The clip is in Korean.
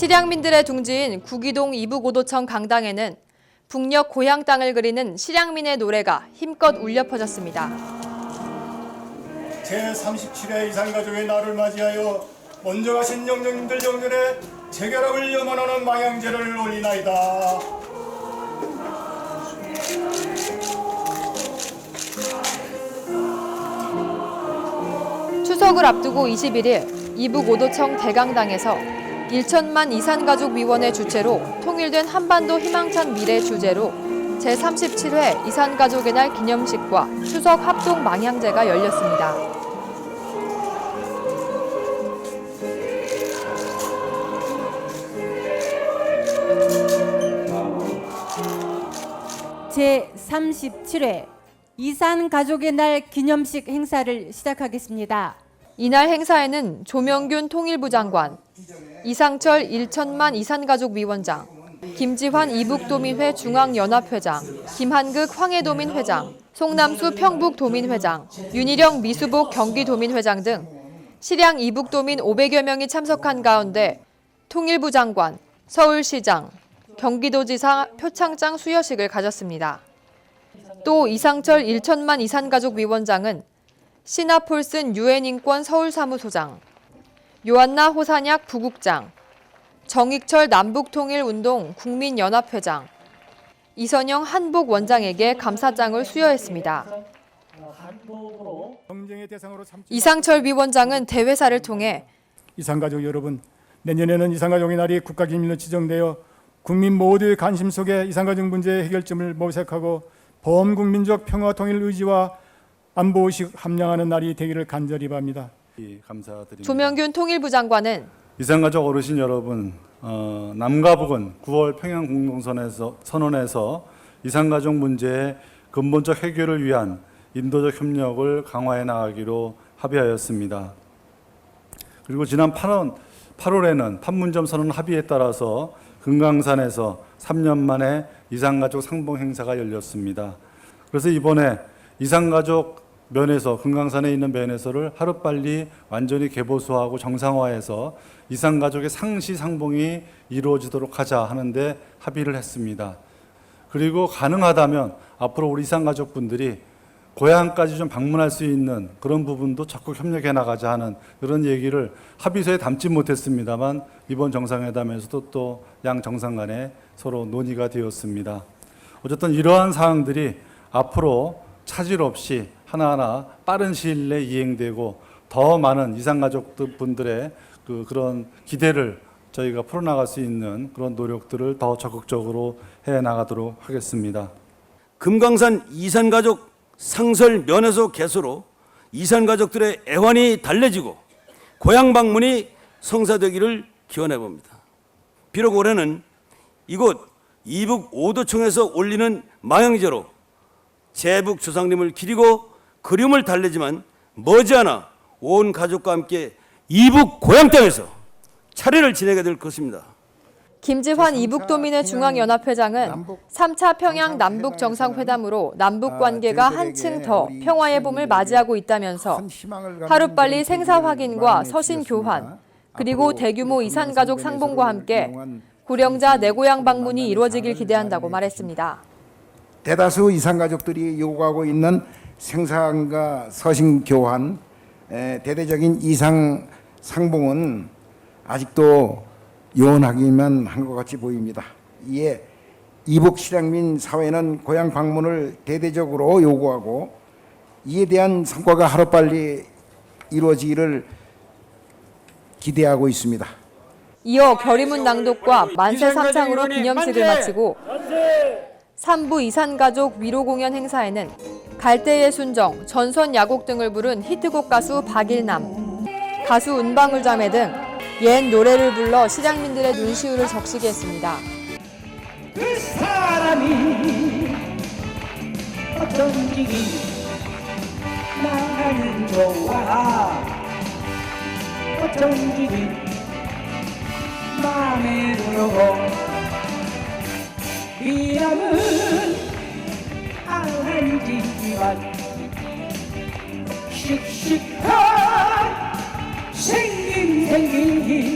실향민들의 둥지인 구기동 이북오도청 강당에는 북녘 고향 땅을 그리는 실향민의 노래가 힘껏 울려 퍼졌습니다. 제37회 이산가족의 날을 맞이하여 먼저 가신 영령님들 영년에 재결합을 염원하는 망향제를 올리나이다. 추석을 앞두고 21일 이북오도청 대강당에서 1천만 이산가족위원회 주최로 통일된 한반도 희망찬 미래 주제로 제37회 이산가족의 날 기념식과 추석 합동 망향제가 열렸습니다. 제37회 이산 가족의 날 기념식 행사를 시작하겠습니다. 이날 행사에는 조명균 통일부 장관, 이상철 1천만 이산가족 위원장, 김지환 이북도민회 중앙연합회장, 김한극 황해도민 회장, 송남수 평북도민 회장, 윤희령 미수복 경기도민 회장 등 실양 이북도민 500여 명이 참석한 가운데 통일부 장관, 서울시장, 경기도지사 표창장 수여식을 가졌습니다. 또 이상철 1천만 이산가족 위원장은 시나폴슨 유엔인권 서울사무소장, 요한나 호산약 부국장, 정익철 남북통일운동 국민연합회장, 이선영 한복 원장에게 감사장을 수여했습니다. 이상철 위원장은 대회사를 통해 이산가족 여러분, 내년에는 이산가족의 날이 국가기밀로 지정되어 국민 모두의 관심 속에 이산가족 문제의 해결점을 모색하고 범국민적 평화 통일 의지와 안보의식 함량하는 날이 되기를 간절히 바랍니다. 감사드립니다. 조명균 통일부 장관은 이산가족 어르신 여러분, 어, 남과 북은 9월 평양 공동선에서 선언에서 이산가족 문제의 근본적 해결을 위한 인도적 협력을 강화해 나가기로 합의하였습니다. 그리고 지난 8월, 8월에는 판문점 선언 합의에 따라서 금강산에서 3년 만에 이산가족 상봉 행사가 열렸습니다. 그래서 이번에 이산가족 면에서 금강산에 있는 면에서를 하루빨리 완전히 개보수하고 정상화해서 이산 가족의 상시 상봉이 이루어지도록 하자 하는데 합의를 했습니다. 그리고 가능하다면 앞으로 우리 이산 가족분들이 고향까지 좀 방문할 수 있는 그런 부분도 적극 협력해 나가자 하는 그런 얘기를 합의서에 담지 못했습니다만 이번 정상회담에서도 또 양 정상 간에 서로 논의가 되었습니다. 어쨌든 이러한 사항들이 앞으로 차질 없이 하나하나 빠른 시일 내에 이행되고 더 많은 이산가족 분들의 그 그런 기대를 저희가 풀어나갈 수 있는 그런 노력들을 더 적극적으로 해 나가도록 하겠습니다. 금강산 이산가족 상설 면에서 개소로 이산가족들의 애환이 달래지고 고향 방문이 성사되기를 기원해 봅니다. 비록 올해는 이곳 이북 오도청에서 올리는 망향제로 제북 조상님을 기리고 그리움을 달래지만 머지않아 온 가족과 함께 이북 고향 땅에서 차례를 지내게 될 것입니다. 김지환 이북도민회 중앙연합회장은 3차 평양 남북 정상회담으로 남북 관계가 한층 더 평화의 봄을 맞이하고 있다면서 하루빨리 생사 확인과 서신 교환, 그리고 대규모 이산 가족 상봉과 함께 고령자 내고향 방문이 이루어지길 기대한다고 말했습니다. 대다수 이산 가족들이 요구하고 있는 생산과 서신 교환, 에, 대대적인 이상 상봉은 아직도 요원하기만 한 것 같이 보입니다. 이에 이북 실향민 사회는 고향 방문을 대대적으로 요구하고 이에 대한 성과가 하루빨리 이루어지기를 기대하고 있습니다. 이어 결의문 낭독과 만세 삼창으로 기념식을 마치고 3부 이산가족 위로 공연 행사에는 갈대의 순정, 전선 야곡 등을 부른 히트곡 가수 박일남, 가수 은방울 자매 등 옛 노래를 불러 실향민들의 눈시울을 적시게 했습니다. 그 사람이 어쩐지 나는 좋아 어쩐지 마음에 들고 안 지지만 씩씩한 생긴 생긴